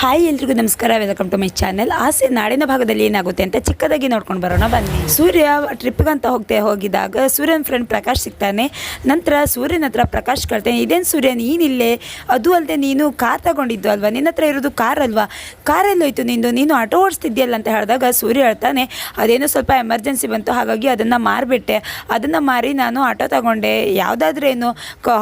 Hi ಎಲ್ರಿಗೂ ನಮಸ್ಕಾರ. Welcome to my channel ಆಸೆ ನಾಡಿನ ಭಾಗದಲ್ಲಿ ಏನಾಗುತ್ತೆ ಅಂತ ಚಿಕ್ಕದಾಗಿ ನೋಡ್ಕೊಂಡು ಬರೋಣ. ಬನ್ನಿ. ಸೂರ್ಯ ಟ್ರಿಪ್ಗಂತ ಹೋಗ್ತೆ ಹೋಗಿದಾಗ ಸೂರ್ಯನ ಫ್ರೆಂಡ್ ಪ್ರಕಾಶ್ ಸಿಗ್ತಾನೆ. ನಂತರ ಸೂರ್ಯನ ಹತ್ರ ಪ್ರಕಾಶ್ ಕೇಳ್ತಾನೆ ಇದೇನು ಸೂರ್ಯ, ನೀನಿಲ್ಲೇ? ಅದು ಅಲ್ಲದೆ ನೀನು ಕಾರ್ ತಗೊಂಡಿದ್ದು ಅಲ್ವಾ? ನಿನ್ನ ಹತ್ರ ಇರೋದು ಕಾರ್ ಅಲ್ವಾ? ಕಾರಲ್ಲೋಯ್ತು ನಿಂದು? ನೀನು ಆಟೋ ಓಡಿಸ್ತಿದ್ಯಲ್ಲ ಅಂತ ಹೇಳಿದಾಗ ಸೂರ್ಯ ಹೇಳ್ತಾನೆ, ಅದೇನೋ ಸ್ವಲ್ಪ ಎಮರ್ಜೆನ್ಸಿ ಬಂತು. ಹಾಗಾಗಿ ಅದನ್ನು ಮಾರಿಬಿಟ್ಟೆ. ಅದನ್ನು ಮಾರಿ ನಾನು ಆಟೋ ತಗೊಂಡೆ. ಯಾವುದಾದ್ರೇನು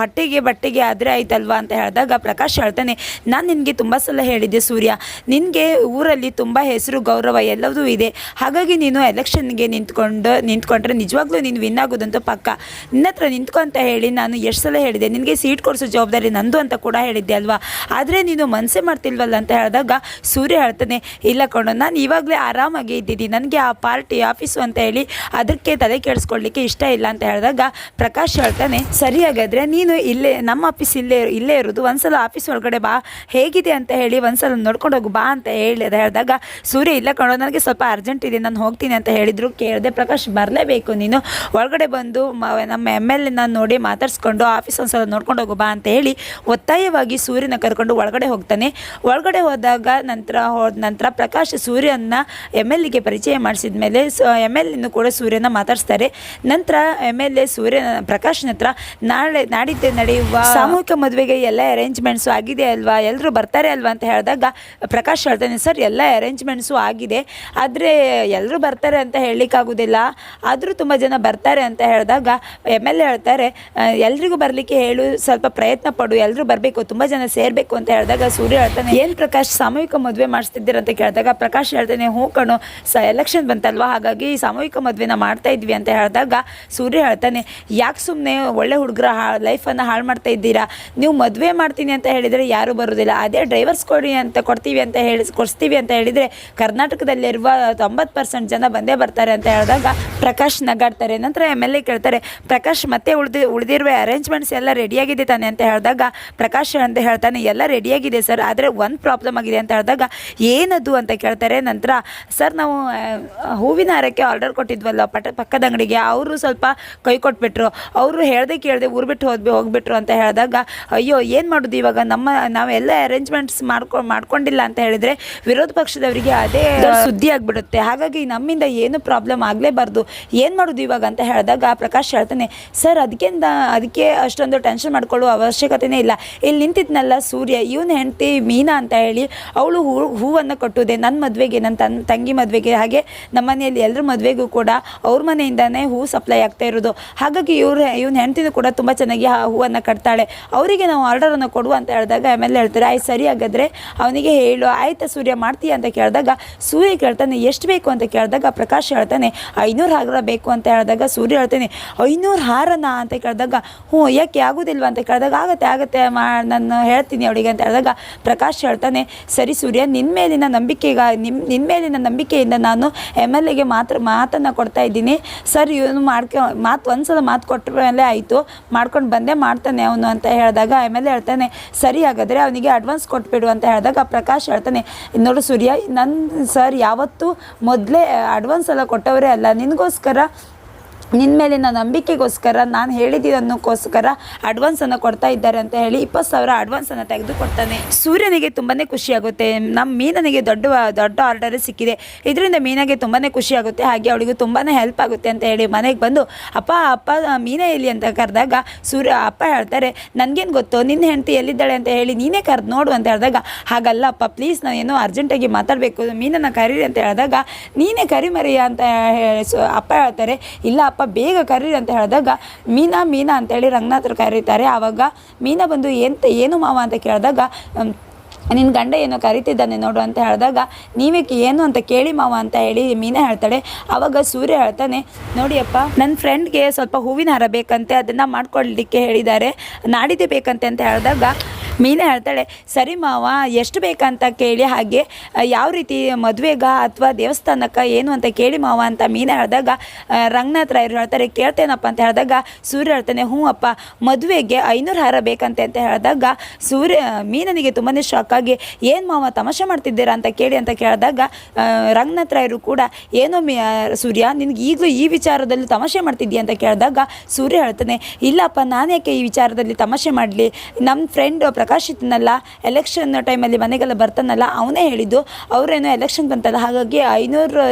ಹೊಟ್ಟೆಗೆ ಬಟ್ಟೆಗೆ ಆದರೆ ಆಯ್ತಲ್ವಾ? ಅಂತ ಹೇಳಿದಾಗ ಪ್ರಕಾಶ್ ಹೇಳ್ತಾನೆ, ನಾನು ನಿನಗೆ ತುಂಬ ಸಲ ಹೇಳಿದ್ದೆ ಸೂರ್ಯ, ನಿನಗೆ ಊರಲ್ಲಿ ತುಂಬ ಹೆಸರು, ಗೌರವ ಎಲ್ಲವೂ ಇದೆ. ಹಾಗಾಗಿ ನೀನು ಎಲೆಕ್ಷನ್ಗೆ ನಿಂತ್ಕೊಂಡು, ನಿಂತ್ಕೊಂಡ್ರೆ ನಿಜವಾಗ್ಲೂ ನೀನು ವಿನ್ ಆಗೋದಂತೂ ಪಕ್ಕ. ನಿನ್ನ ಹತ್ರ ನಿಂತ್ಕೊ ಅಂತ ಹೇಳಿ ನಾನು ಎಷ್ಟು ಸಲ ಹೇಳಿದೆ, ನಿನಗೆ ಸೀಟ್ ಕೊಡಿಸೋ ಜವಾಬ್ದಾರಿ ನಂದು ಅಂತ ಕೂಡ ಹೇಳಿದ್ದೆ ಅಲ್ವಾ? ಆದರೆ ನೀನು ಮನಸ್ಸೇ ಮಾಡ್ತಿಲ್ವಲ್ಲ ಅಂತ ಹೇಳಿದಾಗ ಸೂರ್ಯ ಹೇಳ್ತಾನೆ, ಇಲ್ಲ ಕಣೋ, ನಾನು ಇವಾಗಲೇ ಆರಾಮಾಗಿ ಇದ್ದಿದ್ದೀನಿ ನನಗೆ ಆ ಪಾರ್ಟಿ, ಆಫೀಸು ಅಂತ ಹೇಳಿ ಅದಕ್ಕೆ ತಲೆ ಕೆಡಿಸ್ಕೊಳ್ಳಿಕ್ಕೆ ಇಷ್ಟ ಇಲ್ಲ ಅಂತ ಹೇಳಿದಾಗ ಪ್ರಕಾಶ್ ಹೇಳ್ತಾನೆ, ಸರಿ ಹಾಗಾದರೆ ನೀನು ಇಲ್ಲೇ, ನಮ್ಮ ಆಫೀಸ್ ಇಲ್ಲೇ ಇಲ್ಲೇ ಇರೋದು, ಒಂದ್ಸಲ ಆಫೀಸ್ ಒಳಗಡೆ ಬಾ, ಹೇಗಿದೆ ಅಂತ ಹೇಳಿ ಒಂದ್ಸಲ ನೋಡ್ಕೊಂಡು ಹೋಗು, ಬಾ ಅಂತ ಹೇಳಿ ಹೇಳಿದಾಗ, ಸೂರ್ಯ, ಇಲ್ಲ ಕಣೋ, ನನಗೆ ಸ್ವಲ್ಪ ಅರ್ಜೆಂಟ್ ಇದೆ, ನಾನು ಹೋಗ್ತೀನಿ ಅಂತ ಹೇಳಿದರು, ಕೇಳಿದೆ, ಪ್ರಕಾಶ್, ಬರಲೇಬೇಕು ನೀನು, ಒಳಗಡೆ ಬಂದು ನಮ್ಮ ಎಂ ಎಲ್ ಎನ ನೋಡಿ ಮಾತಾಡಿಸ್ಕೊಂಡು ಆಫೀಸ್ ಒಂದ್ಸಲ ನೋಡ್ಕೊಂಡು ಹೋಗು, ಬಾ ಅಂತ ಹೇಳಿ, ಒತ್ತಾಯವಾಗಿ ಸೂರ್ಯನ ಕರ್ಕೊಂಡು ಒಳಗಡೆ ಹೋಗ್ತಾನೆ. ಒಳಗಡೆ ಹೋದಾಗ ನಂತರ ಹೋದ ನಂತರ ಪ್ರಕಾಶ್ ಸೂರ್ಯನ ಎಂ ಎಲ್ ಎಗೆ ಪರಿಚಯ ಮಾಡಿಸಿದ ಮೇಲೆ ಎಂ ಎಲ್ ಎನ್ನು ಕೂಡ ಸೂರ್ಯನ ಮಾತಾಡಿಸ್ತಾರೆ. ನಂತರ ಎಂ ಎಲ್ ಎ ಸೂರ್ಯನ ಪ್ರಕಾಶ್ನ ಹತ್ರ, ನಾಳೆ ನಾಡಿದ್ದೆ ನಡೆಯುವ ಸಾಮೂಹಿಕ ಮದುವೆಗೆ ಎಲ್ಲ ಅರೇಂಜ್ಮೆಂಟ್ಸು ಆಗಿದೆ ಅಲ್ವಾ? ಎಲ್ಲರೂ ಬರ್ತಾರೆ ಅಲ್ವಾ ಅಂತ ಹೇಳಿದಾಗ ಪ್ರಕಾಶ್ ಹೇಳ್ತಾನೆ ಸರ್, ಎಲ್ಲ ಅರೇಂಜ್ಮೆಂಟ್ಸು ಆಗಿದೆ. ಆದರೆ ಎಲ್ಲರೂ ಬರ್ತಾರೆ ಅಂತ ಹೇಳಲಿಕ್ಕಾಗೋದಿಲ್ಲ. ಆದರೂ ತುಂಬ ಜನ ಬರ್ತಾರೆ ಅಂತ ಹೇಳಿದಾಗ ಎಂ ಎಲ್ ಎ ಹೇಳ್ತಾರೆ ಎಲ್ರಿಗೂ ಬರಲಿಕ್ಕೆ ಹೇಳು, ಸ್ವಲ್ಪ ಪ್ರಯತ್ನ ಪಡು ಎಲ್ಲರೂ ಬರಬೇಕು, ತುಂಬ ಜನ ಸೇರಬೇಕು ಅಂತ ಹೇಳಿದಾಗ ಸೂರ್ಯ ಹೇಳ್ತಾನೆ ಏನು ಪ್ರಕಾಶ್, ಸಾಮೂಹಿಕ ಮದುವೆ ಮಾಡಿಸ್ತಿದ್ದೀರ ಅಂತ ಕೇಳಿದಾಗ ಪ್ರಕಾಶ್ ಹೇಳ್ತಾನೆ ಹ್ಞೂ ಕಣು, ಸ ಎಲೆಕ್ಷನ್ ಬಂತಲ್ವಾ? ಹಾಗಾಗಿ ಸಾಮೂಹಿಕ ಮದುವೆನ ಮಾಡ್ತಾ ಇದ್ವಿ ಅಂತ ಹೇಳಿದಾಗ ಸೂರ್ಯ ಹೇಳ್ತಾನೆ ಯಾಕೆ ಸುಮ್ಮನೆ ಒಳ್ಳೆ ಹುಡುಗರ ಹಾ ಲೈಫನ್ನು ಹಾಳು ಮಾಡ್ತಾ ಇದ್ದೀರಾ? ನೀವು ಮದುವೆ ಮಾಡ್ತೀನಿ ಅಂತ ಹೇಳಿದರೆ ಯಾರೂ ಬರೋದಿಲ್ಲ. ಅದೇ ಡ್ರೈವರ್ಸ್ ಕೊಡಿ ಅಂತ ಕೊಡ್ತೀವಿ ಅಂತ ಹೇಳಿ ಕೊಡಿಸ್ತೀವಿ ಅಂತ ಹೇಳಿದರೆ ಕರ್ನಾಟಕದಲ್ಲಿರುವ ತೊಂಬತ್ತು ಪರ್ಸೆಂಟ್ ಜನ ಬಂದೇ ಬರ್ತಾರೆ ಅಂತ ಹೇಳಿದಾಗ ಪ್ರಕಾಶ್ ನಗಾಡ್ತಾರೆ. ನಂತರ ಎಂ ಎಲ್ ಎ ಕೇಳ್ತಾರೆ, ಪ್ರಕಾಶ್, ಮತ್ತೆ ಉಳಿದು, ಉಳಿದಿರುವ ಅರೇಂಜ್ಮೆಂಟ್ಸ್ ಎಲ್ಲ ರೆಡಿಯಾಗಿದೆ ತಾನೆ? ಅಂತ ಹೇಳಿದಾಗ ಪ್ರಕಾಶ್ ಅಂತ ಹೇಳ್ತಾನೆ, ಎಲ್ಲ ರೆಡಿಯಾಗಿದೆ ಸರ್, ಆದರೆ ಒಂದು ಪ್ರಾಬ್ಲಮ್ ಆಗಿದೆ. ಅಂತ ಹೇಳಿದಾಗ, ಏನದು? ಅಂತ ಕೇಳ್ತಾರೆ. ನಂತರ, ಸರ್, ನಾವು ಹೂವಿನ ಹಾರಕ್ಕೆ ಆರ್ಡರ್ ಕೊಟ್ಟಿದ್ವಲ್ಲ, ಪಟ, ಪಕ್ಕದ ಅಂಗಡಿಗೆ, ಅವರು ಸ್ವಲ್ಪ ಕೈ ಕೊಟ್ಬಿಟ್ರು, ಅವರು ಹೇಳ್ದೆ ಕೇಳದೆ ಊರು ಬಿಟ್ಟು ಹೋದ್ವಿ, ಹೋಗ್ಬಿಟ್ರು ಅಂತ ಹೇಳಿದಾಗ, ಅಯ್ಯೋ, ಏನು ಮಾಡೋದು ಇವಾಗ? ನಮ್ಮ, ನಾವೆಲ್ಲ ಅರೇಂಜ್ಮೆಂಟ್ಸ್ ಮಾಡ್ಕೊ ಮಾಡ್ಕೊಂಡಿಲ್ಲ ಅಂತ ಹೇಳಿದ್ರೆ ವಿರೋಧ ಪಕ್ಷದವರಿಗೆ ಅದೇ ಸುದ್ದಿ. ಆಗಿಬಿಡುತ್ತೆ. ಹಾಗಾಗಿ ನಮ್ಮಿಂದ ಏನು ಪ್ರಾಬ್ಲಮ್ ಆಗಲೇಬಾರ್ದು. ಏನು ಮಾಡೋದು ಇವಾಗ ಅಂತ ಹೇಳಿದಾಗ ಪ್ರಕಾಶ್ ಹೇಳ್ತಾನೆ ಸರ್ ಅದಕ್ಕಿಂತ ಅದಕ್ಕೆ ಅಷ್ಟೊಂದು ಟೆನ್ಷನ್ ಮಾಡ್ಕೊಳ್ಳೋ ಅವಶ್ಯಕತೆನೇ ಇಲ್ಲ. ಇಲ್ಲಿ ನಿಂತಿದ್ನಲ್ಲ ಸೂರ್ಯ ಇವನ ಹೆಂಡತಿ ಮೀನಾ ಅಂತ ಹೇಳಿ ಅವಳು ಹೂ ಹೂವನ್ನು ಕಟ್ಟುವುದೇ ನನ್ನ ಮದುವೆಗೆ ನನ್ನ ತನ್ ತಂಗಿ ಮದುವೆಗೆ ಹಾಗೆ ನಮ್ಮ ಮನೆಯಲ್ಲಿ ಎಲ್ಲರ ಮದುವೆಗೂ ಕೂಡ ಅವ್ರ ಮನೆಯಿಂದಾನೇ ಹೂ ಸಪ್ಲೈ ಆಗ್ತಾ ಇರೋದು. ಹಾಗಾಗಿ ಇವ್ರ ಇವನ ಹೆಂಡತಿನೂ ಕೂಡ ತುಂಬ ಚೆನ್ನಾಗಿ ಆ ಹೂವನ್ನು ಕಟ್ತಾಳೆ. ಅವರಿಗೆ ನಾವು ಆರ್ಡರನ್ನು ಕೊಡುವ ಅಂತ ಹೇಳಿದಾಗ ಆಮೇಲೆ ಹೇಳ್ತಾರೆ ಆಯ್ತು ಸರಿ ಹಾಗಾದರೆ ಅವನಿಗೆ ಹೇಳು, ಆಯ್ತಾ ಸೂರ್ಯ, ಮಾಡ್ತೀಯ? ಅಂತ ಕೇಳಿದಾಗ, ಸೂರ್ಯ ಕೇಳ್ತಾನೆ, ಎಷ್ಟು ಬೇಕು? ಅಂತ ಕೇಳಿದಾಗ, ಪ್ರಕಾಶ್ ಹೇಳ್ತಾನೆ, ಐನೂರು ಹಾರ ಬೇಕು, ಅಂತ ಹೇಳಿದಾಗ, ಸೂರ್ಯ ಹೇಳ್ತಾನೆ, ಐನೂರು ಹಾರನ? ಅಂತ ಕೇಳಿದಾಗ, ಹ್ಞೂ, ಯಾಕೆ ಆಗೋದಿಲ್ವ? ಅಂತ ಕೇಳಿದಾಗ, ಆಗತ್ತೆ ಆಗತ್ತೆ, ಮಾ, ನಾನು ಹೇಳ್ತೀನಿ ಅವಳಿಗೆ, ಅಂತ ಹೇಳಿದಾಗ, ಪ್ರಕಾಶ್ ಹೇಳ್ತಾನೆ, ಸರಿ ಸೂರ್ಯ ನಿನ್ನ ಮೇಲಿನ ನಂಬಿಕೆಗ ನಿಮ್ಮ ನಿನ್ನ ಮೇಲಿನ ನಂಬಿಕೆಯಿಂದ ನಾನು ಎಂ ಎಲ್ ಎಗೆ ಮಾತ್ರ ಮಾತನ್ನು ಕೊಡ್ತಾ ಇದ್ದೀನಿ. ಸರ್, ಇವನು ಮಾಡ್ಕೊ, ಮಾತು, ಒಂದ್ಸಲ ಮಾತು ಕೊಟ್ಟ ಮೇಲೆ ಆಯಿತು, ಮಾಡ್ಕೊಂಡು ಬಂದೇ, ಮಾಡ್ತಾನೆ ಅವನು, ಅಂತ ಹೇಳಿದಾಗ, ಎಂ ಎಲ್ ಎ ಹೇಳ್ತಾನೆ, ಸರಿ, ಹಾಗಾದರೆ ಅವನಿಗೆ ಅಡ್ವಾನ್ಸ್ ಕೊಟ್ಬಿಡು, ಅಂತ ಹೇಳಿದಾಗ ಪ್ರಕಾಶ್ ಹೇಳ್ತಾನೆ ನೋಡು ಸೂರ್ಯ ನನ್ನ ಸರ್ ಯಾವತ್ತೂ ಮೊದಲೇ ಅಡ್ವಾನ್ಸ್ ಎಲ್ಲ ಕೊಟ್ಟವರೇ ಅಲ್ಲ ನಿನಗೋಸ್ಕರ ನಿನ್ನ ಮೇಲಿನ ನಂಬಿಕೆಗೋಸ್ಕರ ನಾನು ಹೇಳಿದ್ದನ್ನೋಕ್ಕೋಸ್ಕರ ಅಡ್ವಾನ್ಸನ್ನು ಕೊಡ್ತಾ ಇದ್ದಾರೆ ಅಂತ ಹೇಳಿ ಇಪ್ಪತ್ತು ಸಾವಿರ ಅಡ್ವಾನ್ಸನ್ನು ತೆಗೆದು ಕೊಡ್ತಾನೆ. ಸೂರ್ಯನಿಗೆ ತುಂಬಾ ಖುಷಿಯಾಗುತ್ತೆ ನಮ್ಮ ಮೀನನಿಗೆ ದೊಡ್ಡ ದೊಡ್ಡ ಆರ್ಡರ್ ಸಿಕ್ಕಿದೆ. ಇದರಿಂದ ಮೀನಾಗೆ ತುಂಬಾ ಖುಷಿಯಾಗುತ್ತೆ ಹಾಗೆ ಅವಳಿಗೂ ತುಂಬಾ ಹೆಲ್ಪ್ ಆಗುತ್ತೆ ಅಂತ ಹೇಳಿ ಮನೆಗೆ ಬಂದು, ಅಪ್ಪ ಅಪ್ಪ ಮೀನೇ ಎಲ್ಲಿ? ಅಂತ ಕರೆದಾಗ ಸೂರ್ಯ, ಅಪ್ಪ ಹೇಳ್ತಾರೆ, ನನಗೇನು ಗೊತ್ತು? ನಿನ್ನ ಹೆಂಡತಿ ಎಲ್ಲಿದ್ದಾಳೆ? ಅಂತ ಹೇಳಿ ನೀನೇ ಕರೆದು ನೋಡು ಅಂತ ಹೇಳಿದಾಗ, ಹಾಗಲ್ಲ, ಅಪ್ಪ ಪ್ಲೀಸ್ ನಾನು ಏನೋ ಅರ್ಜೆಂಟಾಗಿ ಮಾತಾಡಬೇಕು. ಮೀನನ್ನು ಕರೀರಿ ಅಂತ ಹೇಳಿದಾಗ, ನೀನೇ ಕರಿ ಮರಿಯ ಅಂತ ಅಪ್ಪ ಹೇಳ್ತಾರೆ, ಇಲ್ಲ, ಅಪ್ಪ ಬೇಗ ಕರೀರಿ ಅಂತ ಹೇಳಿದಾಗ, ಮೀನಾ ಮೀನಾ ಅಂತೇಳಿ ರಂಗನಾಥರು ಕರೀತಾರೆ. ಆವಾಗ ಮೀನಾ ಬಂದು ಎಂತ ಏನು ಮಾವ? ಅಂತ ಕೇಳಿದಾಗ ನಿನ್ನ ಗಂಡ ಏನೋ ಕರಿತಿದ್ದಾನೆ ನೋಡು ಅಂತ ಹೇಳಿದಾಗ, ನೀವೇಕೆ ಏನು ಅಂತ ಕೇಳಿ ಮಾವ ಅಂತ ಹೇಳಿ ಮೀನಾ ಹೇಳ್ತಾಳೆ. ಆವಾಗ ಸೂರ್ಯ ಹೇಳ್ತಾನೆ ನೋಡಿಯಪ್ಪ ನನ್ನ ಫ್ರೆಂಡ್ಗೆ ಸ್ವಲ್ಪ ಹೂವಿನ ಹಾರ ಬೇಕಂತೆ, ಅದನ್ನು ಮಾಡ್ಕೊಳ್ಳಲಿಕ್ಕೆ ಹೇಳಿದ್ದಾರೆ. ನಾಡಿದ್ದೇ ಬೇಕಂತೆ ಅಂತ ಹೇಳಿದಾಗ ಮೀನಾ ಹೇಳ್ತಾಳೆ, ಸರಿ ಮಾವ, ಎಷ್ಟು ಬೇಕಂತ ಕೇಳಿ ಹಾಗೆ ಯಾವ ರೀತಿ ಮದುವೆಗ ಅಥವಾ ದೇವಸ್ಥಾನಕ್ಕೆ ಏನು ಅಂತ ಕೇಳಿ ಮಾವ ಅಂತ ಮೀನು ಹೇಳಿದಾಗ ರಂಗನಾಥ್ ರಾಯರು ಹೇಳ್ತಾರೆ, ಕೇಳ್ತೇನಪ್ಪ ಅಂತ ಹೇಳಿದಾಗ, ಸೂರ್ಯ ಹೇಳ್ತಾನೆ, ಹ್ಞೂ ಅಪ್ಪ, ಮದುವೆಗೆ ಐನೂರು ಹಾರ ಬೇಕಂತೆ ಅಂತ ಹೇಳಿದಾಗ, ಸೂರ್ಯ, ಮೀನನಿಗೆ ತುಂಬಾ ಆಗಿ, ಏನು ಮಾವ, ತಮಾಷೆ ಮಾಡ್ತಿದ್ದೀರಾ ಅಂತ ಕೇಳಿ ಅಂತ ಕೇಳಿದಾಗ ರಂಗನಾಥ್ ರಾಯರು ಕೂಡ, ಏನೋ ಮೀ ಸೂರ್ಯ, ನಿನಗೆ ಈಗಲೂ ಈ ವಿಚಾರದಲ್ಲಿ ತಮಾಷೆ ಮಾಡ್ತಿದ್ದೀಯ ಅಂತ ಕೇಳಿದಾಗ, ಸೂರ್ಯ ಹೇಳ್ತಾನೆ, ಇಲ್ಲಪ್ಪ ನಾನು ಯಾಕೆ ಈ ವಿಚಾರದಲ್ಲಿ ತಮಾಷೆ ಮಾಡಲಿ? ನಮ್ಮ ಫ್ರೆಂಡ್ ಪ್ರಕಾಶ್ ಇತ್ತನಲ್ಲ ಎಲೆಕ್ಷನ್ ಟೈಮಲ್ಲಿ ಮನೆಗೆಲ್ಲ ಬರ್ತಾನಲ್ಲ ಅವನೇ ಹೇಳಿದ್ದು ಅವರೇನೋ ಎಲೆಕ್ಷನ್ ಬಂತಲ್ಲ ಹಾಗಾಗಿ ಐನೂರು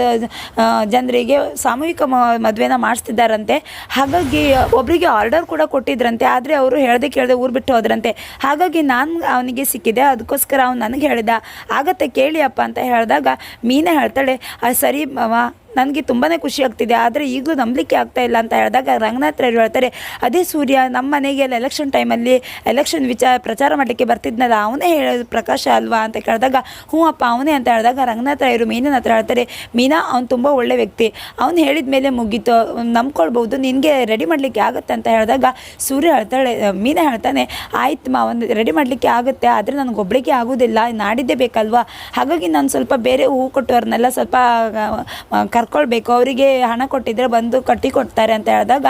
ಜನರಿಗೆ ಸಾಮೂಹಿಕ ಮದುವೆನ ಮಾಡಿಸ್ತಿದ್ದಾರಂತೆ. ಹಾಗಾಗಿ ಒಬ್ಬರಿಗೆ ಆರ್ಡರ್ ಕೂಡ ಕೊಟ್ಟಿದ್ರಂತೆ ಆದರೆ ಅವರು ಹೇಳದೆ ಕೇಳದೆ ಊರು ಬಿಟ್ಟು ಹೋದ್ರಂತೆ. ಹಾಗಾಗಿ ನಾನು ಅವನಿಗೆ ಸಿಕ್ಕಿದೆ ಅದಕ್ಕೋಸ್ಕರ ಅವ್ನು ನನಗೆ ಹೇಳಿದ. ಆಗತ್ತೆ ಕೇಳಿಯಪ್ಪ ಅಂತ ಹೇಳಿದಾಗ ಮೀನೇ ಹೇಳ್ತಾಳೆ "ಆ, ಸರಿ ಮಾವ ನನಗೆ ತುಂಬಾ ಖುಷಿ ಆಗ್ತಿದೆ. ಆದರೆ ಈಗಲೂ ನಂಬಲಿಕ್ಕೆ ಆಗ್ತಾ ಇಲ್ಲ ಅಂತ ಹೇಳಿದಾಗ ರಂಗನಾಥ್ ರೈ ಹೇಳ್ತಾರೆ, ಅದೇ ಸೂರ್ಯ ನಮ್ಮ ಮನೆಗೆ ಎಲೆಕ್ಷನ್ ಟೈಮಲ್ಲಿ ಎಲೆಕ್ಷನ್ ವಿಚಾರ, ಪ್ರಚಾರ ಮಾಡಲಿಕ್ಕೆ ಬರ್ತಿದ್ನಲ್ಲ, ಅವನೇ ಹೇಳೋದು ಪ್ರಕಾಶ ಅಲ್ವಾ? ಅಂತ ಕೇಳಿದಾಗ, ಹ್ಞೂ ಅಪ್ಪ, ಅವನೇ ಅಂತ ಹೇಳಿದಾಗ ರಂಗನಾಥ್ ರೈರು ಮೀನನ ಹತ್ರ ಹೇಳ್ತಾರೆ, ಮೀನಾ, ಅವ್ನು ತುಂಬ ಒಳ್ಳೆ ವ್ಯಕ್ತಿ. ಅವ್ನು ಹೇಳಿದ ಮೇಲೆ ಮುಗೀತು. ನಂಬ್ಕೊಳ್ಬೋದು ನಿನಗೆ ರೆಡಿ ಮಾಡಲಿಕ್ಕೆ ಆಗುತ್ತೆ ಅಂತ ಹೇಳಿದಾಗ ಸೂರ್ಯ ಹೇಳ್ತಾಳೆ, ಮೀನಾ ಹೇಳ್ತಾನೆ, ಆಯ್ತು ಮಾ, ಒಂದು ರೆಡಿ ಮಾಡಲಿಕ್ಕೆ ಆಗುತ್ತೆ, ಆದರೆ ನನಗೆ ಒಬ್ಬಳಿಗೆ ಆಗೋದಿಲ್ಲ, ನಾಡಿದ್ದೇ ಬೇಕಲ್ವಾ? ಹಾಗಾಗಿ ನಾನು ಸ್ವಲ್ಪ ಬೇರೆ ಹೂ ಕೊಟ್ಟವ್ರನ್ನೆಲ್ಲ ಸ್ವಲ್ಪ ಕರ್ಕೊಳ್ಬೇಕು. ಅವರಿಗೆ ಹಣ ಕೊಟ್ಟಿದ್ರೆ ಬಂದು ಕಟ್ಟಿ ಕೊಡ್ತಾರೆ ಅಂತ ಹೇಳಿದಾಗ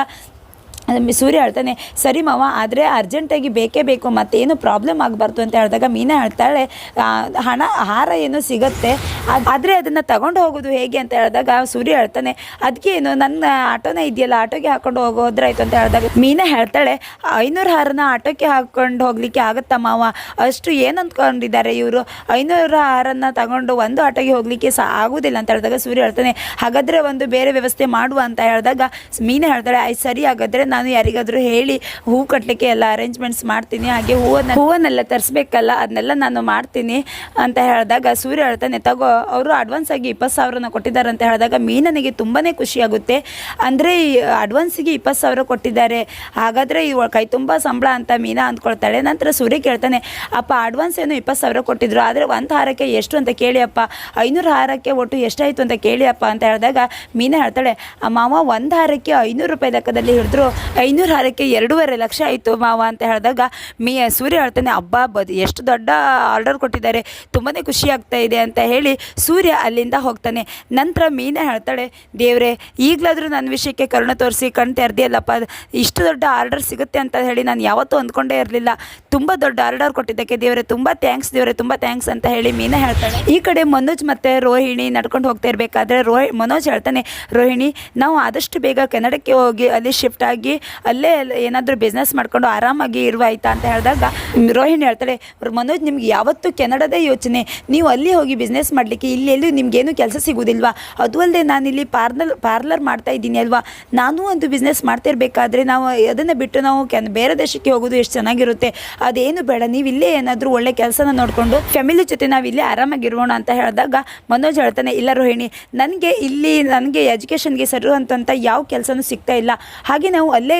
ಸೂರ್ಯ ಹೇಳ್ತಾನೆ, ಸರಿ ಮಾವ, ಆದರೆ ಅರ್ಜೆಂಟಾಗಿ ಬೇಕೇ ಬೇಕು, ಮತ್ತೇನು ಪ್ರಾಬ್ಲಮ್ ಆಗಬಾರ್ದು ಅಂತ ಹೇಳಿದಾಗ ಮೀನಾ ಹೇಳ್ತಾಳೆ ಹಣ, ಆಹಾರ ಏನು ಸಿಗುತ್ತೆ ಆದರೆ ಅದನ್ನು ತಗೊಂಡು ಹೋಗೋದು ಹೇಗೆ ಅಂತ ಹೇಳಿದಾಗ ಸೂರ್ಯ ಹೇಳ್ತಾನೆ ಅದಕ್ಕೆ ಏನು, ನನ್ನ ಆಟೋನ ಇದೆಯಲ್ಲ, ಆಟೋಗೆ ಹಾಕೊಂಡು ಹೋಗೋದ್ರಾಯ್ತು ಅಂತ ಹೇಳಿದಾಗ ಮೀನಾ ಹೇಳ್ತಾಳೆ, ಐನೂರು ಹಾರನ ಆಟೋಕ್ಕೆ ಹಾಕ್ಕೊಂಡು ಹೋಗ್ಲಿಕ್ಕೆ ಆಗುತ್ತಾ ಮಾವ? ಅಷ್ಟು ಏನು ಅಂದ್ಕೊಂಡಿದ್ದಾರೆ ಇವರು? ಐನೂರು ಹಾರನ್ನು ತಗೊಂಡು ಒಂದು ಆಟೋಗೆ ಹೋಗ್ಲಿಕ್ಕೆ ಸಹ ಆಗೋದಿಲ್ಲ ಅಂತ ಹೇಳಿದಾಗ ಸೂರ್ಯ ಹೇಳ್ತಾನೆ, ಹಾಗಾದರೆ ಒಂದು ಬೇರೆ ವ್ಯವಸ್ಥೆ ಮಾಡುವ ಅಂತ ಹೇಳಿದಾಗ ಮೀನಾ ಹೇಳ್ತಾಳೆ ಸರಿ, ಹಾಗಾದರೆ ನಾನು ಯಾರಿಗಾದರೂ ಹೇಳಿ ಹೂ ಕಟ್ಟಲಿಕ್ಕೆ ಎಲ್ಲ ಅರೇಂಜ್ಮೆಂಟ್ಸ್ ಮಾಡ್ತೀನಿ. ಹಾಗೆ ಹೂವನ್ನು ಹೂವನ್ನೆಲ್ಲ ತರಿಸ್ಬೇಕಲ್ಲ ಅದನ್ನೆಲ್ಲ ನಾನು ಮಾಡ್ತೀನಿ ಅಂತ ಹೇಳಿದಾಗ ಸೂರ್ಯ ಹೇಳ್ತಾನೆ, ತಗೋ, ಅವರು ಅಡ್ವಾನ್ಸ್ ಆಗಿ ಇಪ್ಪತ್ತು ಸಾವಿರನ ಕೊಟ್ಟಿದ್ದಾರೆ ಅಂತ ಹೇಳಿದಾಗ ಮೀನನಿಗೆ ತುಂಬಾ ಖುಷಿ ಆಗುತ್ತೆ. ಅಂದರೆ ಅಡ್ವಾನ್ಸಿಗೆ ಇಪ್ಪತ್ತು ಸಾವಿರ ಕೊಟ್ಟಿದ್ದಾರೆ. ಹಾಗಾದರೆ ಇವ ಕೈ ತುಂಬ ಸಂಬಳ ಅಂತ ಮೀನಾ ಅಂದ್ಕೊಳ್ತಾಳೆ. ನಂತರ ಸೂರ್ಯ ಕೇಳ್ತಾನೆ, ಅಪ್ಪ ಅಡ್ವಾನ್ಸ್ ಏನು ಇಪ್ಪತ್ತು ಸಾವಿರ ಕೊಟ್ಟಿದ್ರು, ಆದರೆ ಒಂದು ಹಾರಕ್ಕೆ ಎಷ್ಟು ಅಂತ ಕೇಳಿ ಅಪ್ಪ. ಐನೂರು ಹಾರಕ್ಕೆ ಒಟ್ಟು ಎಷ್ಟಾಯಿತು ಅಂತ ಕೇಳಿ ಅಪ್ಪ. ಅಂತ ಹೇಳಿದಾಗ ಮೀನಾ ಹೇಳ್ತಾಳೆ "ಆ ಮಾವ, ಒಂದು ಹಾರಕ್ಕೆ ಐನೂರು ರೂಪಾಯಿ ಲೆಕ್ಕದಲ್ಲಿ ಹಿಡಿದ್ರು. ಐನೂರು ಹಾರಕ್ಕೆ ಎರಡೂವರೆ ಲಕ್ಷ ಆಯಿತು ಮಾವ ಅಂತ ಹೇಳಿದಾಗ, ಮೀ, ಸೂರ್ಯ ಹೇಳ್ತಾನೆ ಹಬ್ಬ ಬದು, ಎಷ್ಟು ದೊಡ್ಡ ಆರ್ಡರ್ ಕೊಟ್ಟಿದ್ದಾರೆ ತುಂಬಾ ಖುಷಿ ಆಗ್ತಾ ಇದೆ ಅಂತ ಹೇಳಿ ಸೂರ್ಯ ಅಲ್ಲಿಂದ ಹೋಗ್ತಾನೆ. ನಂತರ ಮೀನಾ ಹೇಳ್ತಾಳೆ, ದೇವ್ರೆ, ಈಗಲಾದರೂ ನನ್ನ ವಿಷಯಕ್ಕೆ ಕರುಣೆ ತೋರಿಸಿ, ಕಣ್ ತೆರೆದಿಯಲ್ಲಪ್ಪ ಇಷ್ಟು ದೊಡ್ಡ ಆರ್ಡರ್ ಸಿಗುತ್ತೆ ಅಂತ ಹೇಳಿ ನಾನು ಯಾವತ್ತೂ ಅಂದ್ಕೊಂಡೇ ಇರಲಿಲ್ಲ. ತುಂಬ ದೊಡ್ಡ ಆರ್ಡರ್ ಕೊಟ್ಟಿದ್ದಕ್ಕೆ ದೇವರೇ, ತುಂಬ ಥ್ಯಾಂಕ್ಸ್ ದೇವರೇ, ತುಂಬ ಥ್ಯಾಂಕ್ಸ್ ಅಂತ ಹೇಳಿ ಮೀನಾ ಹೇಳ್ತಾಳೆ. ಈ ಕಡೆ ಮನೋಜ್ ಮತ್ತು ರೋಹಿಣಿ ನಡ್ಕೊಂಡು ಹೋಗ್ತಾ ಇರಬೇಕಾದ್ರೆ, ರೋಹಿ, ಮನೋಜ್ ಹೇಳ್ತಾನೆ, ರೋಹಿಣಿ, ನಾವು ಆದಷ್ಟು ಬೇಗ ಕೆನಡಕ್ಕೆ ಹೋಗಿ, ಅಲ್ಲಿ ಶಿಫ್ಟ್ ಆಗಿ ಅಲ್ಲೇ ಏನಾದರೂ ಬಿಸ್ನೆಸ್ ಮಾಡ್ಕೊಂಡು ಆರಾಮಾಗಿ ಇರುವ ಆಯ್ತಾ ಅಂತ ಹೇಳಿದಾಗ ರೋಹಿಣಿ ಹೇಳ್ತಾಳೆ ಮನೋಜ್ ನಿಮ್ಗೆ ಯಾವತ್ತೂ ಕೆನಡದೇ ಯೋಚನೆ. ನೀವು ಅಲ್ಲಿ ಹೋಗಿ ಬಿಸ್ನೆಸ್ ಮಾಡಲಿಕ್ಕೆ ಇಲ್ಲಿ ಎಲ್ಲೂ ನಿಮ್ಗೇನು ಕೆಲಸ ಸಿಗೋದಿಲ್ವಾ? ಅದು ಅಲ್ಲದೆ ನಾನು ಇಲ್ಲಿ ಪಾರ್ಲರ್ ಪಾರ್ಲರ್ ಮಾಡ್ತಾ ಇದ್ದೀನಿ ಅಲ್ವಾ? ನಾನು ಒಂದು ಬಿಸ್ನೆಸ್ ಮಾಡ್ತಿರ್ಬೇಕಾದ್ರೆ ನಾವು ಅದನ್ನು ಬಿಟ್ಟು ನಾವು ಬೇರೆ ದೇಶಕ್ಕೆ ಹೋಗೋದು ಎಷ್ಟು ಚೆನ್ನಾಗಿರುತ್ತೆ. ಅದೇನು ಬೇಡ, ನೀವು ಇಲ್ಲೇ ಏನಾದರೂ ಒಳ್ಳೆ ಕೆಲಸನ ನೋಡಿಕೊಂಡು ಫ್ಯಾಮಿಲಿ ಜೊತೆ ನಾವು ಇಲ್ಲೇ ಆರಾಮಾಗಿರೋಣ ಅಂತ ಹೇಳಿದಾಗ ಮನೋಜ್ ಹೇಳ್ತಾನೆ, ಇಲ್ಲ ರೋಹಿಣಿ, ನನಗೆ ಇಲ್ಲಿ ನನಗೆ ಎಜುಕೇಷನ್ಗೆ ಅಂತಂತ ಯಾವ ಕೆಲಸನೂ ಸಿಗ್ತಾ ಇಲ್ಲ. ಹಾಗೆ ನಾವು ಅಲ್ಲೇ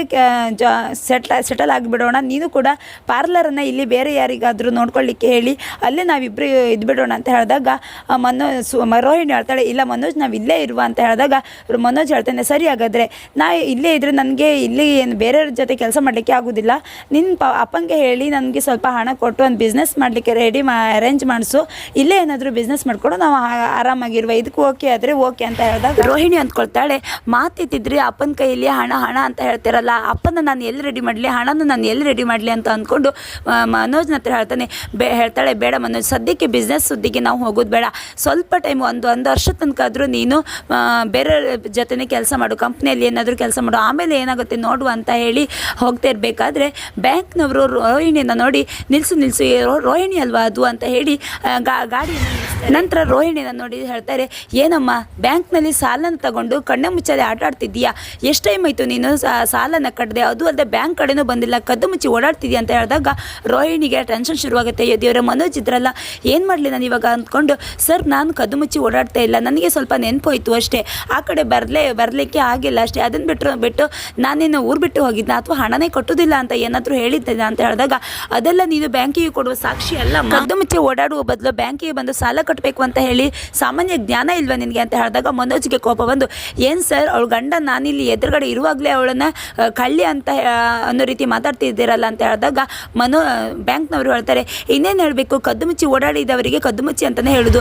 ಸೆಟ್ಲ್, ಸೆಟಲ್ ಆಗಿಬಿಡೋಣ. ನೀನು ಕೂಡ ಪಾರ್ಲರನ್ನು ಇಲ್ಲಿ ಬೇರೆ ಯಾರಿಗಾದರೂ ನೋಡ್ಕೊಳ್ಳಿಕ್ಕೆ ಹೇಳಿ, ಅಲ್ಲೇ ನಾವಿಬ್ಬರು ಇದ್ಬಿಡೋಣ ಅಂತ ಹೇಳಿದಾಗ ಮನೋಜ್ ಮನೋ ಸು ಮ- ರೋಹಿಣಿ ಹೇಳ್ತಾಳೆ, ಇಲ್ಲ ಮನೋಜ್, ನಾವು ಇಲ್ಲೇ ಇರುವ ಅಂತ ಹೇಳಿದಾಗ, ಮನೋಜ್ ಹೇಳ್ತಾನೆ, ಸರಿ ಹಾಗಾದರೆ, ನಾ ಇಲ್ಲೇ ಇದ್ದರೆ ನನಗೆ ಇಲ್ಲಿ ಏನು ಬೇರೆಯವ್ರ ಜೊತೆ ಕೆಲಸ ಮಾಡಲಿಕ್ಕೆ ಆಗೋದಿಲ್ಲ. ನಿನ್ನ ಪ, ಅಪ್ಪಂಗೆ ಹೇಳಿ, ನನಗೆ ಸ್ವಲ್ಪ ಹಣ ಕೊಟ್ಟು ಒಂದು ಬಿಸ್ನೆಸ್ ಮಾಡಲಿಕ್ಕೆ ರೆಡಿ ಮಾ ಅರೇಂಜ್ ಮಾಡಿಸು. ಇಲ್ಲೇ ಏನಾದರೂ ಬಿಸ್ನೆಸ್ ಮಾಡಿಕೊಡು, ನಾವು ಆರಾಮಾಗಿರುವ ಇದಕ್ಕೆ ಓಕೆ ಆದರೆ ಓಕೆ ಅಂತ ಹೇಳಿದಾಗ ರೋಹಿಣಿ ಅಂದ್ಕೊಳ್ತಾಳೆ ಮಾತಿತ್ತಿದ್ರೆ ಅಪ್ಪನ ಕೈಯಲ್ಲಿ ಹಣ ಹಣ ಅಂತ ಹೇಳ್ತಿರಲ್ಲ ಅಪ್ಪನ ನಾನು ಎಲ್ಲಿ ರೆಡಿ ಮಾಡಲಿ ಹಣನ ನಾನು ಎಲ್ಲಿ ರೆಡಿ ಮಾಡಲಿ ಅಂತ ಅಂದ್ಕೊಂಡು ಮನೋಜ್ನ ಹತ್ರ ಹೇಳ್ತಾನೆ ಬೇ ಹೇಳ್ತಾಳೆ ಬೇಡ ಮನೋಜ್ ಸದ್ಯಕ್ಕೆ ಬಿಸ್ನೆಸ್ ಸುದ್ದಿಗೆ ನಾವು ಹೋಗೋದು ಬೇಡ. ಸ್ವಲ್ಪ ಟೈಮ್ ಒಂದು ಒಂದು ವರ್ಷ ತನಕ ಆದರೂ ನೀನು ಬೇರೆ ಜೊತೆನೇ ಕೆಲಸ ಮಾಡು ಕಂಪ್ನಿಯಲ್ಲಿ ಏನಾದರೂ ಕೆಲಸ ಮಾಡು. ಆಮೇಲೆ ಏನಾಗುತ್ತೆ ನೋಡು ಅಂತ ಹೇಳಿ ಹೋಗ್ತಾ ಇರಬೇಕಾದ್ರೆ ಬ್ಯಾಂಕ್ನವರು ರೋಹಿಣಿಯನ್ನ ನೋಡಿ ನಿಲ್ಲಿಸು ನಿಲ್ಲಿಸು ರೋಹಿಣಿ ಅಲ್ವಾ ಅದು? ಅಂತ ಹೇಳಿ ಆ, ಗಾ- ಗಾಡಿಯನ್ನು ನಂತರ ರೋಹಿಣಿನ ನೋಡಿ ಹೇಳ್ತಾರೆ ಏನಮ್ಮ ಬ್ಯಾಂಕ್ನಲ್ಲಿ ಸಾಲನ ತಗೊಂಡು ಕಣ್ಣ ಮುಚ್ಚಾಲೆ ಆಟ ಆಡ್ತಿದ್ದೀಯಾ? ಎಷ್ಟು ಟೈಮ್ ಆಯಿತು ನೀನು ಸಾ- ಸಾಲನ ಕಟ್ಟದೆ ಅದು ಅಲ್ಲದೆ ಬ್ಯಾಂಕ್ ಕಡೆನೂ ಬಂದಿಲ್ಲ. ಕದ್ದು ಮುಚ್ಚಿ ಓಡಾಡ್ತಿದ್ಯಾ ಅಂತ ಹೇಳಿದಾಗ ರೋಹಿಣಿಗೆ ಟೆನ್ಷನ್ ಶುರುವಾಗುತ್ತೆ. ದೇವರ ಮನೋಜ್ ಇದ್ರಲ್ಲ, ಏನು ಮಾಡಲಿ ನಾನು ಇವಾಗ ಅಂದ್ಕೊಂಡು, ಸರ್, ನಾನು ಕದ್ದು ಮುಚ್ಚಿ ಓಡಾಡ್ತಾ ಇಲ್ಲ. ನನಗೆ ಸ್ವಲ್ಪ ನೆನಪು ಹೋಯ್ತು ಅಷ್ಟೇ. ಆ ಕಡೆ ಬರಲೇ, ಬರಲಿಕ್ಕೆ ಆಗಿಲ್ಲ ಅಷ್ಟೇ. ಅದನ್ನು ಬಿಟ್ಟು ಬಿಟ್ಟು ನಾನೇನು ಊರು ಬಿಟ್ಟು ಹೋಗಿದ್ದೆ ಅಥವಾ ಹಣನೇ ಕಟ್ಟೋದಿಲ್ಲ ಅಂತ ಏನಾದರೂ ಹೇಳಿದ್ದೆ ಅಂತ ಹೇಳಿದಾಗ, ಅದೆಲ್ಲ ನೀನು ಬ್ಯಾಂಕಿಗೆ ಕೊಡುವ ಸಾಕ್ಷಿ ಅಲ್ಲ ಕದ್ದು ಮುಚ್ಚಿ ಓಡಾಡುವ ಬದಲು ಬ್ಯಾಂಕಿಗೆ ಬಂದು ಸಾಲ ಕಟ್ಟಬೇಕು ಅಂತ ಹೇಳಿ ಸಾಮಾನ್ಯ ಜ್ಞಾನ ಇಲ್ವಾ ನಿನಗೆ? ಅಂತ ಹೇಳಿದಾಗ ಮನೋಜ್ಗೆ ಕೋಪ ಬಂದು, ಏನು ಸರ್, ಅವಳು ಗಂಡ ನಾನಿಲ್ಲಿ ಎದುರುಗಡೆ ಇರುವಾಗಲೇ ಅವಳನ್ನು ಕಳ್ಳಿ ಅಂತ ಅನ್ನೋ ರೀತಿ ಮಾತಾಡ್ತಿದ್ದೀರಲ್ಲ ಅಂತ ಹೇಳಿದಾಗ ಮನೋ ಬ್ಯಾಂಕ್ನವರು ಹೇಳ್ತಾರೆ, ಇನ್ನೇನು ಹೇಳಬೇಕು? ಕದ್ದು ಮುಚ್ಚಿ ಓಡಾಡಿದವರಿಗೆ ಕದ್ದು ಮುಚ್ಚಿ ಅಂತಲೇ ಹೇಳೋದು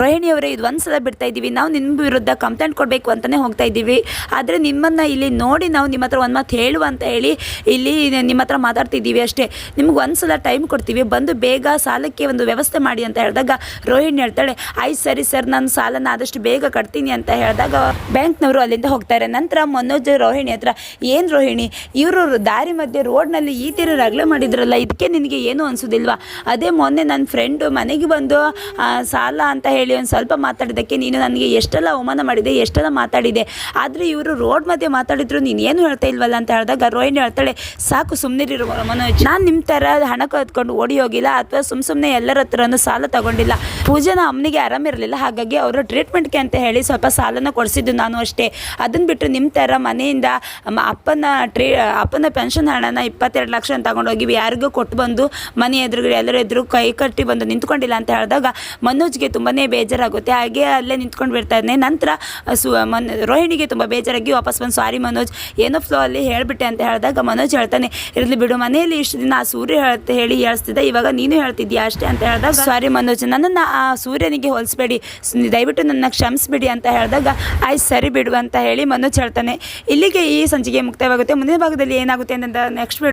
ರೋಹಿಣಿಯವರೇ ಇದು ಒಂದು ಸಲ ಬಿಡ್ತಾ ಇದ್ದೀವಿ. ನಾವು ನಿಮ್ಮ ವಿರುದ್ಧ ಕಂಪ್ಲೇಂಟ್ ಕೊಡಬೇಕು ಅಂತಲೇ ಹೋಗ್ತಾ ಇದ್ದೀವಿ. ಆದರೆ ನಿಮ್ಮನ್ನು ಇಲ್ಲಿ ನೋಡಿ ನಾವು ನಿಮ್ಮ ಹತ್ರ ಒಂದು ಮಾತು ಹೇಳುವ ಅಂತ ಹೇಳಿ ಇಲ್ಲಿ ನಿಮ್ಮ ಹತ್ರ ಮಾತಾಡ್ತಿದ್ದೀವಿ ಅಷ್ಟೇ. ನಿಮ್ಗೆ ಒಂದು ಸಲ ಟೈಮ್ ಕೊಡ್ತೀವಿ. ಬಂದು ಬೇಗ ಸಾಲಕ್ಕೆ ಒಂದು ವ್ಯವಸ್ಥೆ ಮಾಡಿ ಅಂತ ಹೇಳಿದಾಗ ರೋಹಿಣಿ ಹೇಳ್ತಾಳೆ ಆಯ್ತು ಸರಿ ಸರ್, ನಾನು ಸಾಲನ ಆದಷ್ಟು ಬೇಗ ಕಟ್ತೀನಿ ಅಂತ ಹೇಳಿದಾಗ ಬ್ಯಾಂಕ್ನವರು ಅಲ್ಲಿಂದ ಹೋಗ್ತಾರೆ. ನಂತರ ಮನೋಜ್ ರೋಹಿಣಿ ಹತ್ರ, ಏನು ರೋಹಿಣಿ, ಇವರು ದಾರಿ ಮಧ್ಯೆ ರೋಡ್ನಲ್ಲಿ ಈ ಥರ ರಗಳೆ ಮಾಡಿದ್ರಲ್ಲ ಇದಕ್ಕೆ ನಿನಗೆ ಏನು ಅನಿಸೋದಿಲ್ವಾ? ಅದೇ ಮೊನ್ನೆ ನನ್ನ ಫ್ರೆಂಡು ಮನೆಗೆ ಬಂದು ಸಾಲ ಅಂತ ಹೇಳಿ ಒಂದು ಸ್ವಲ್ಪ ಮಾತಾಡಿದ್ದಕ್ಕೆ ನೀನು ನನಗೆ ಎಷ್ಟೆಲ್ಲ ಅವಮಾನ ಮಾಡಿದೆ, ಎಷ್ಟೆಲ್ಲ ಮಾತಾಡಿದೆ. ಆದರೆ ಇವರು ರೋಡ್ ಮಧ್ಯೆ ಮಾತಾಡಿದ್ರು, ನೀನು ಏನು ಹೇಳ್ತಾ ಇಲ್ವಲ್ಲ? ಅಂತ ಹೇಳಿದಾಗ ರೋಹಿಣಿ ಹೇಳ್ತಾಳೆ, ಸಾಕು ಸುಮ್ಮನಿರು ಮನೋಜ್. ನಾನು ನಿಮ್ಮ ಥರ ಹಣ ಕತ್ಕೊಂಡು ಓಡಿ ಹೋಗಿಲ್ಲ, ಅಥವಾ ಸುಮ್ಮ ಸುಮ್ಮನೆ ಎಲ್ಲರ ಹತ್ರನೂ ಸಾಲ ತಗೊಂಡಿಲ್ಲ. ಪೂಜೆನ ಅಮ್ಮನಿಗೆ ಆರಾಮಿರಲಿಲ್ಲ ಹಾಗಾಗಿ ಅವರು ಟ್ರೀಟ್ಮೆಂಟ್ಗೆ ಅಂತ ಹೇಳಿ ಸ್ವಲ್ಪ ಸಾಲನ ಕೊಡಿಸಿದ್ದು ನಾನು ಅಷ್ಟೇ. ಅದನ್ನು ಬಿಟ್ಟು ನಿಮ್ಮ ಥರ ಮನೆಯಿಂದ ಮ- ಅಪ್ಪನ ಟ್ರೀ, ಅಪ್ಪನ ಪೆನ್ಷನ್ ಹಣನ ಇಪ್ಪತ್ತೆರಡು ಲಕ್ಷ ತಗೊಂಡೋಗಿ ಯಾರಿಗೂ ಕೊಟ್ಟು ಬಂದು ಮನೆ ಎದುರುಗಡೆ, ಎಲ್ಲರೂ ಎದುರು ಕೈ ಕಟ್ಟಿ ಬಂದು ನಿಂತ್ಕೊಂಡಿಲ್ಲ ಅಂತ ಹೇಳಿದಾಗ ಮನೋಜ್ಗೆ ತುಂಬಾ ಬೇಜಾರಾಗುತ್ತೆ. ಹಾಗೆ ಅಲ್ಲೇ ನಿಂತ್ಕೊಂಡು ಬಿಡ್ತಾನೆ ನಂತರ ಸು ಮನ್, ರೋಹಿಣಿಗೆ ತುಂಬ ಬೇಜಾರಾಗಿ ವಾಪಸ್ ಬಂದು ಸಾರಿ ಮನೋಜ್, ಏನೋ ಫ್ಲೋ ಅಲ್ಲಿ ಹೇಳಿಬಿಟ್ಟೆ ಅಂತ ಹೇಳಿದಾಗ ಮನೋಜ್ ಹೇಳ್ತಾನೆ, ಇರಲಿ ಬಿಡು, ಮನೆಯಲ್ಲಿ ಇಷ್ಟು ದಿನ ಆ ಸೂರ್ಯ ಹೇಳ್ತ, ಹೇಳಿ ಹೇಳಿಸ್ತಿದ್ದೆ. ಇವಾಗ ನೀನು ಹೇಳ್ತಿದ್ದೀಯ ಅಷ್ಟೇ ಅಂತ ಹೇಳಿದಾಗ ಸಾರಿ ಮನೋಜ್, ನನ್ನನ್ನು ಆ ಸೂರ್ಯನಿಗೆ ಹೋಲಿಸ್ಬೇಡಿ. ದಯವಿಟ್ಟು ನನ್ನ ಕ್ಷಮಿಸ್ಬಿಡಿ ಅಂತ ಹೇಳಿದಾಗ ಆಯ್ತು ಸರಿ ಬಿಡು ಅಂತ ಹೇಳಿ ಮನೋಜ್ ಹೇಳ್ತಾನೆ. ಇಲ್ಲಿಗೆ ಈ ಸಂಚಿಕೆ ಮುಕ್ತಾಯವಾಗುತ್ತೆ. ಮುಂದಿನ ಭಾಗದಲ್ಲಿ ಏನಾಗುತ್ತೆ ಅಂತ ನೆಕ್ಸ್ಟ್